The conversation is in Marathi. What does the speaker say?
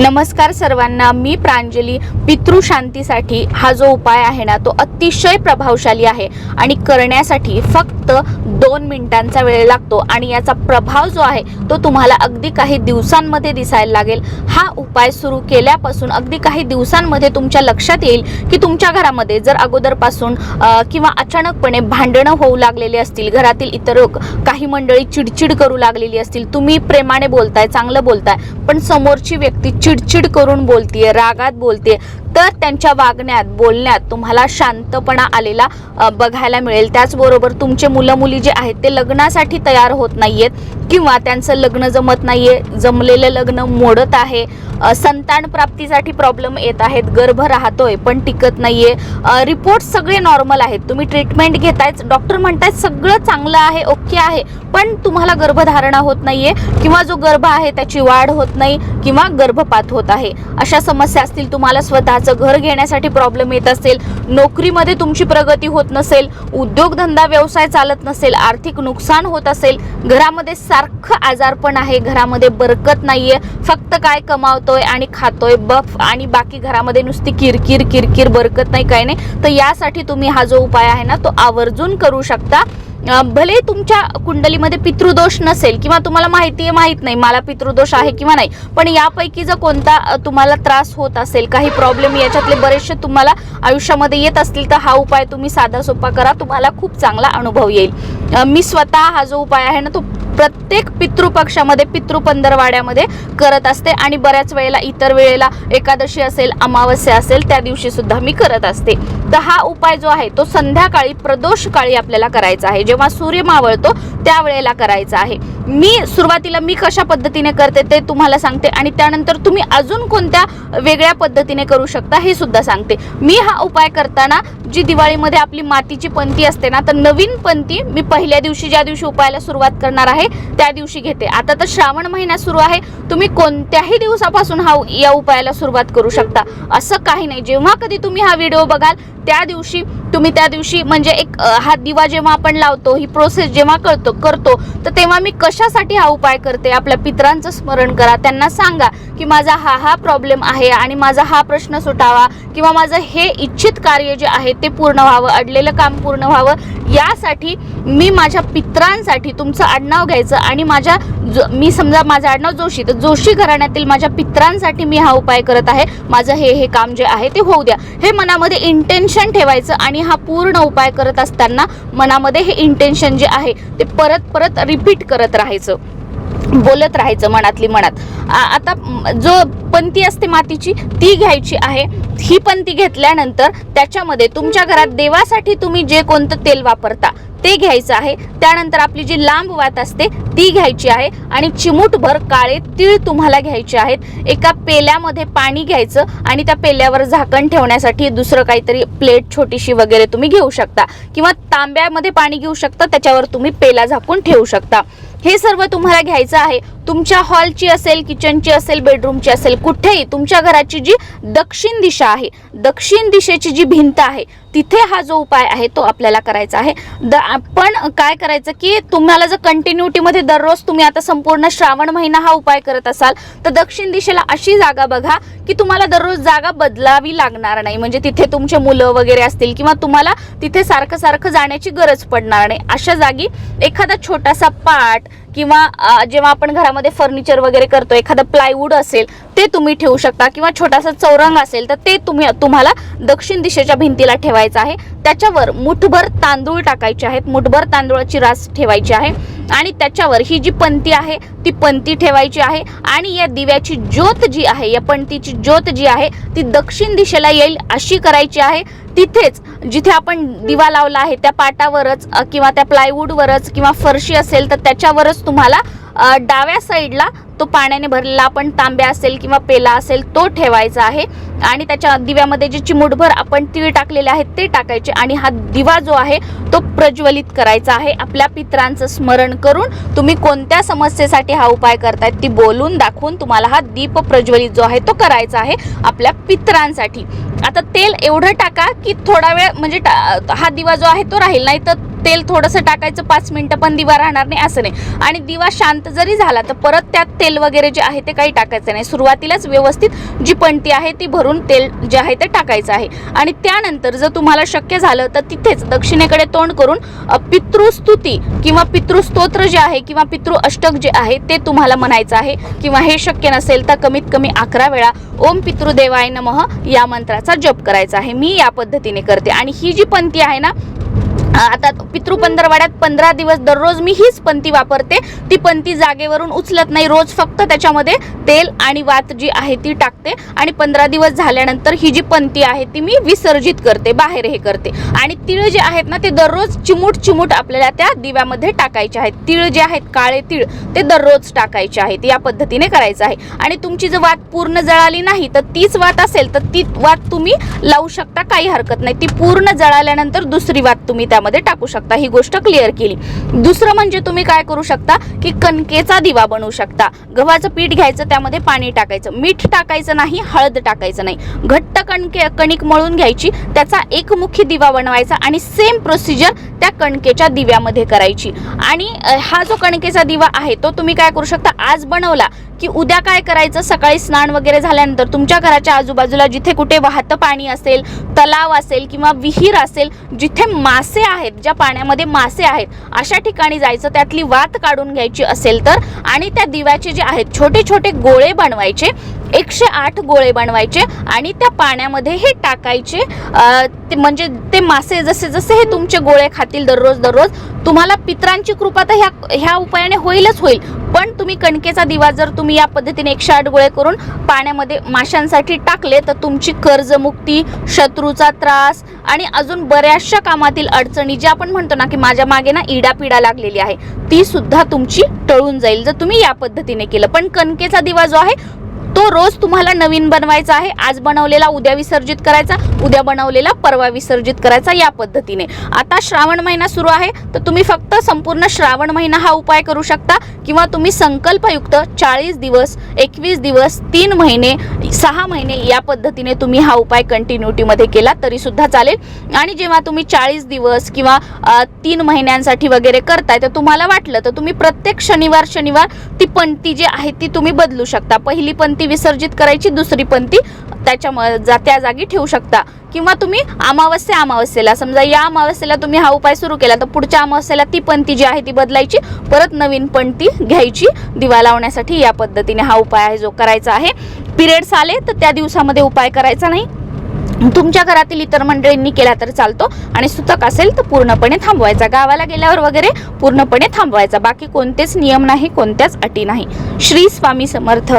नमस्कार सर्वांना मी प्रांजली पितृशांतीसाठी हा जो उपाय आहे ना तो अतिशय प्रभावशाली आहे आणि करण्यासाठी फक्त दोन मिनिटांचा वेळ लागतो आणि याचा प्रभाव जो आहे तो तुम्हाला अगदी काही दिवसांमध्ये दिसायला लागेल. हा उपाय सुरू केल्यापासून अगदी काही दिवसांमध्ये तुमच्या लक्षात येईल की तुमच्या घरामध्ये जर अगोदरपासून किंवा अचानकपणे भांडणं होऊ लागलेली असतील घरातील इतर काही मंडळी चिडचिड करू लागलेली असतील तुम्ही प्रेमाने बोलताय चांगलं बोलताय पण समोरची व्यक्ती चिडचिड करून बोलतीये रागात बोलते तर त्यांच्या वागण्यात बोलण्यात तुम्हाला शांतपणा आलेला बघायला मिळेल. त्याचबरोबर तुमचे मुलं मुली जे आहेत ते लग्नासाठी तयार होत नाहीयेत किंवा त्यांचं लग्न जमत नाहीये जमलेलं लग्न मोडत आहे. संतान प्राप्तीसाठी प्रॉब्लेम येत आहेत गर्भ राहतोय पण टिकत नाहीये. रिपोर्ट सगळे नॉर्मल आहेत. तुम्ही ट्रीटमेंट घेतायच डॉक्टर म्हणतायत सगळं चांगलं आहे ओके आहे पण तुम्हाला गर्भधारणा होत नाहीये किंवा जो गर्भ आहे त्याची वाढ होत नाही किंवा गर्भपात होत आहे. अशा समस्या असतील तुम्हाला स्वतःचं घर घेण्यासाठी प्रॉब्लेम येत असेल नोकरीमध्ये तुमची प्रगती होत नसेल उद्योगधंदा व्यवसाय चालत नसेल आर्थिक नुकसान होत असेल घरामध्ये सारखं आजारपण आहे घरामध्ये बरकत नाहीये फक्त काय कमावतोय आणि खातोय बफ आणि बाकी घरामध्ये नुसती किरकिर किरकिर बरकत नाही काय नाही तर यासाठी तुम्ही हा जो उपाय आहे ना तो आवर्जून करू शकता. भले तुमच्या कुंडलीमध्ये पितृदोष नसेल किंवा तुम्हाला माहिती आहे माहीत नाही मला पितृदोष आहे किंवा नाही पण यापैकी जर कोणता तुम्हाला त्रास होत असेल काही प्रॉब्लेम याच्यातले बरेचसे तुम्हाला आयुष्यामध्ये येत असतील तर हा उपाय तुम्ही साधा सोपा करा तुम्हाला खूप चांगला अनुभव येईल. मी स्वतः हा जो उपाय आहे ना तो प्रत्येक पितृपक्षामध्ये पितृपंधरवाड्यामध्ये करत असते. आणि बऱ्याच वेळेला इतर वेळेला एकादशी असेल अमावस्या असेल त्या दिवशी सुद्धा मी करत असते. तर हा उपाय जो आहे तो संध्याकाळी प्रदोष काळी आपल्याला करायचा आहे. जेव्हा सूर्य मावळतो त्यावेळेला करायचा आहे. मी सुरुवातीला मी कशा पद्धतीने करते ते तुम्हाला सांगते. आणि त्यानंतर तुम्ही अजून कोणत्या वेगळ्या पद्धतीने करू शकता हे सुद्धा सांगते. मी हा उपाय करताना जी दिवाळीमध्ये आपली मातीची पंती असते ना तर नवीन पंती मी पहिल्या दिवशी ज्या दिवशी उपायाला सुरुवात करणार आहे त्या दिवशी घेते. आता तर श्रावण महिना सुरू आहे. तुम्ही कोणत्याही दिवसापासून हा या उपायाला सुरुवात करू शकता. असं काही नाही. जेव्हा कधी तुम्ही हा व्हिडिओ बघाल त्या दिवशी तुम्ही त्या दिवशी म्हणजे एक हा दिवा जेव्हा आपण लावतो ही प्रोसेस जेव्हा करतो करतो तर तेव्हा मी कशासाठी हा उपाय करते? आपल्या पित्रांचं स्मरण करा. त्यांना सांगा की माझा हा हा प्रॉब्लेम आहे आणि माझा हा प्रश्न सुटावा किंवा माझं हे इच्छित कार्य जे आहे ते पूर्ण व्हावं अडलेलं काम पूर्ण व्हावं. यासाठी मी माझ्या पित्रांसाठी तुमचं आडनाव घ्यायचं आणि माझ्या जो मी समजा माझं आडनाव जोशी तर जोशी घराण्यातील माझ्या पित्रांसाठी मी हा उपाय करत आहे. माझं हे हे काम जे आहे ते होऊ द्या. हे मनामध्ये इंटेन्शन ठेवायचं आणि हा पूर्ण उपाय करत असताना मनामध्ये हे इंटेन्शन जे आहे ते परत परत रिपीट करत राहायचं. बोलत राहायचं मनातली मनात. आता जो पंती असते मातीची ती घ्यायची आहे. ही पंती घेतल्यानंतर त्याच्यामध्ये तुमच्या घरात देवासाठी तुम्ही जे कोणतं तेल वापरता ते घ्यायचं आहे. त्यानंतर आपली जी लांब वात असते ती घ्यायची आहे. आणि चिमूटभर काळे तीळ तुम्हाला घ्यायचे आहेत. एका पेल्यामध्ये पाणी घ्यायचं आणि त्या पेल्यावर झाकण ठेवण्यासाठी दुसरं काहीतरी प्लेट छोटीशी वगैरे तुम्ही घेऊ शकता. किंवा तांब्यामध्ये पाणी घेऊ शकता त्याच्यावर तुम्ही पेला झाकून ठेवू शकता. हे सर्व तुम्हाला घ्यायचं आहे. तुमच्या हॉलची असेल किचनची असेल बेडरूमची असेल कुठेही तुमच्या घराची जी दक्षिण दिशा आहे दक्षिण दिशेची जी भिंत आहे तिथे हा जो उपाय आहे तो आपल्याला करायचा आहे. द आपण काय करायचं की तुम्हाला जर कंटिन्युटीमध्ये दररोज तुम्ही आता संपूर्ण श्रावण महिना हा उपाय करत असाल तर दक्षिण दिशेला अशी जागा बघा की तुम्हाला दररोज जागा बदलावी लागणार नाही. म्हणजे तिथे तुमचे मुलं वगैरे असतील किंवा तुम्हाला तिथे सारखं सारखं जाण्याची गरज पडणार नाही. अशा जागी एखादा छोटासा पाट किंवा जेव्हा आपण घरामध्ये फर्निचर वगैरे करतो एखादं प्लायवूड असेल ते तुम्ही ठेवू शकता. किंवा छोटासा चौरंग असेल तर ते तुम्ही तुम्हाला दक्षिण दिशेच्या भिंतीला ठेवायचं आहे. त्याच्यावर मुठभर तांदूळ टाकायचे आहेत. मुठभर तांदूळाची रास ठेवायची आहे. आणि त्याच्यावर ही जी पंती आहे ती पंती ठेवायची आहे. आणि या दिव्याची ज्योत जी आहे या पंतीची ज्योत जी आहे ती दक्षिण दिशेला येईल अशी करायची आहे. तिथेच जिथे आपण दिवा लावला आहे त्या पाटावरच किंवा त्या प्लायवूडवरच किंवा फरशी असेल तर त्याच्यावरच तुम्हाला डाव्या साईडला तो पाण्याने भरलेला आपण तांब्या असेल किंवा पेला असेल तो ठेवायचा आहे. आणि त्याच्या दिव्यामध्ये जे चिमूटभर आपण तीळ टाकलेले आहेत ते टाकायचे. आणि हा दिवा जो आहे तो प्रज्वलित करायचा आहे. आपल्या पित्रांचं स्मरण करून तुम्ही कोणत्या समस्येसाठी हा उपाय करतायत ती बोलून दाखवून तुम्हाला हा दीप प्रज्वलित जो आहे तो करायचा आहे आपल्या पित्रांसाठी. आता तेल एवढं टाका की थोडा वेळ म्हणजे टा- हा दिवा जो आहे तो राहील. नाही तर तेल थोडंसं टाकायचं पाच मिनटं पण दिवा राहणार नाही असं नाही. आणि दिवा शांत जरी झाला तर परत त्यात तेल वगैरे जे आहे ते काही टाकायचं नाही. सुरुवातीलाच व्यवस्थित जी पणती आहे ती भरून तेल जे आहे ते टाकायचं आहे. आणि त्यानंतर जर तुम्हाला शक्य झालं तर तिथेच दक्षिणेकडे तोंड करून पितृस्तुती किंवा पितृस्तोत्र जे आहे किंवा पितृ अष्टक जे आहे ते तुम्हाला म्हणायचं आहे. किंवा हे शक्य नसेल तर कमीत कमी अकरा वेळा ओम पितृदेवाय नमः या मंत्राचा जप करायचा आहे. मी या पद्धतीने करते. आणि ही जी पंथी आहे ना आता पितृ पंधरवाड्यात पंधरा दिवस दररोज मी हीच पंथी वापरते. ती पंती जागेवरून उचलत नाही. रोज फक्त त्याच्यामध्ये तेल आणि वात जी आहे ती टाकते. आणि पंधरा दिवस झाल्यानंतर ही जी पंथी आहे ती मी विसर्जित करते बाहेर हे करते. आणि तिळ जे आहेत ना ते दररोज चिमूट चिमूट आपल्याला त्या दिव्यामध्ये टाकायचे आहेत. तिळ जे आहेत काळे तिळ ते दररोज टाकायचे आहेत. या पद्धतीने करायचं आहे. आणि तुमची जर वात पूर्ण जळाली नाही तर तीच वात असेल तर ती वात तुम्ही लावू शकता. काही हरकत नाही. ती पूर्ण जळाल्यानंतर दुसरी वात तुम्ही त्यामध्ये टाकू शकता. ही गोष्ट क्लिअर केली. दुसरं म्हणजे तुम्ही काय करू शकता की कणकेचा दिवा बनवू शकता. गव्हाचं पीठ घ्यायचं त्यामध्ये पाणी टाकायचं. मीठ टाकायचं नाही हळद टाकायचं नाही. घट्ट कणके कणिक मळून घ्यायची त्याचा एकमुखी दिवा बनवायचा आणि सेम प्रोसिजर त्या कणकेच्या दिव्यामध्ये करायची. आणि हा जो कणकेचा दिवा आहे तो तुम्ही काय करू शकता आज बनवला की उद्या काय करायचं? सकाळी स्नान वगैरे झाल्यानंतर तुमच्या घराच्या आजूबाजूला जिथे कुठे वाहतं पाणी असेल तलाव असेल किंवा विहीर असेल जिथे मासे आहेत ज्या पाण्यामध्ये मासे आहेत अशा ठिकाणी जायचं त्यातली वात काढून घ्यायची असेल तर आणि त्या दिव्याचे जे आहेत छोटे छोटे गोळे बनवायचे. एकशे आठ गोळे बनवायचे आणि त्या पाण्यामध्ये हे टाकायचे. ते म्हणजे ते मासे जसे जसे हे तुमचे गोळे खातील दररोज दररोज तुम्हाला पित्रांची कृपा तर ह्या ह्या उपायाने होईलच होईल. पण तुम्ही कणकेचा दिवा जर तुम्ही या पद्धतीने एकशे आठ गोळे करून पाण्यामध्ये माशांसाठी टाकले तर तुमची कर्जमुक्ती शत्रूचा त्रास आणि अजून बऱ्याचशा कामातील अडचणी जे आपण म्हणतो ना की माझ्या मागे ना इडापिडा लागलेली आहे ती सुद्धा तुमची टळून जाईल जर तुम्ही या पद्धतीने केलं. पण कणकेचा दिवा जो आहे तो रोज तुम्हाला नवीन बनवायचा आहे. आज बनवलेला उद्या विसर्जित करायचा उद्या बनवलेला परवा विसर्जित करायचा या पद्धतीने. आता श्रावण महिना सुरू आहे तर तुम्ही फक्त संपूर्ण श्रावण महिना हा उपाय करू शकता किंवा तुम्ही संकल्पयुक्त चाळीस दिवस एकवीस दिवस तीन महिने सहा महिने या पद्धतीने तुम्ही हा उपाय कंटिन्युटीमध्ये केला तरी सुद्धा चालेल. आणि जेव्हा तुम्ही चाळीस दिवस किंवा तीन महिन्यांसाठी वगैरे करताय तर तुम्हाला वाटलं तर तुम्ही प्रत्येक शनिवार शनिवार ती पंक्ती जी आहे ती तुम्ही बदलू शकता. पहिली पंक्ती विसर्जित करायची दुसरी पंक्ती त्याच्या जा त्या जागी ठेवू शकता. किंवा तुम्ही अमावस्या अमावस्येला समजा या अमावस्येला तुम्ही हा उपाय सुरू केला तर पुढच्या अमावस्येला ती पंक्ती जी आहे ती बदलायची. परत नवीन पंक्ती घ्यायची दिवा लावण्यासाठी या पद्धतीने हा उपाय आहे जो करायचा आहे. पिरियड्स आले तर त्या दिवसामध्ये उपाय करायचा नाही. तुमच्या घरातील इतर मंडळींनी केला तर चालतो. आणि सुतक असेल तर पूर्णपणे थांबवायचा. गावाला गेल्यावर वगैरे पूर्णपणे थांबवायचा. बाकी कोणतेच नियम नाही कोणत्याच अटी नाही. श्री स्वामी समर्थ.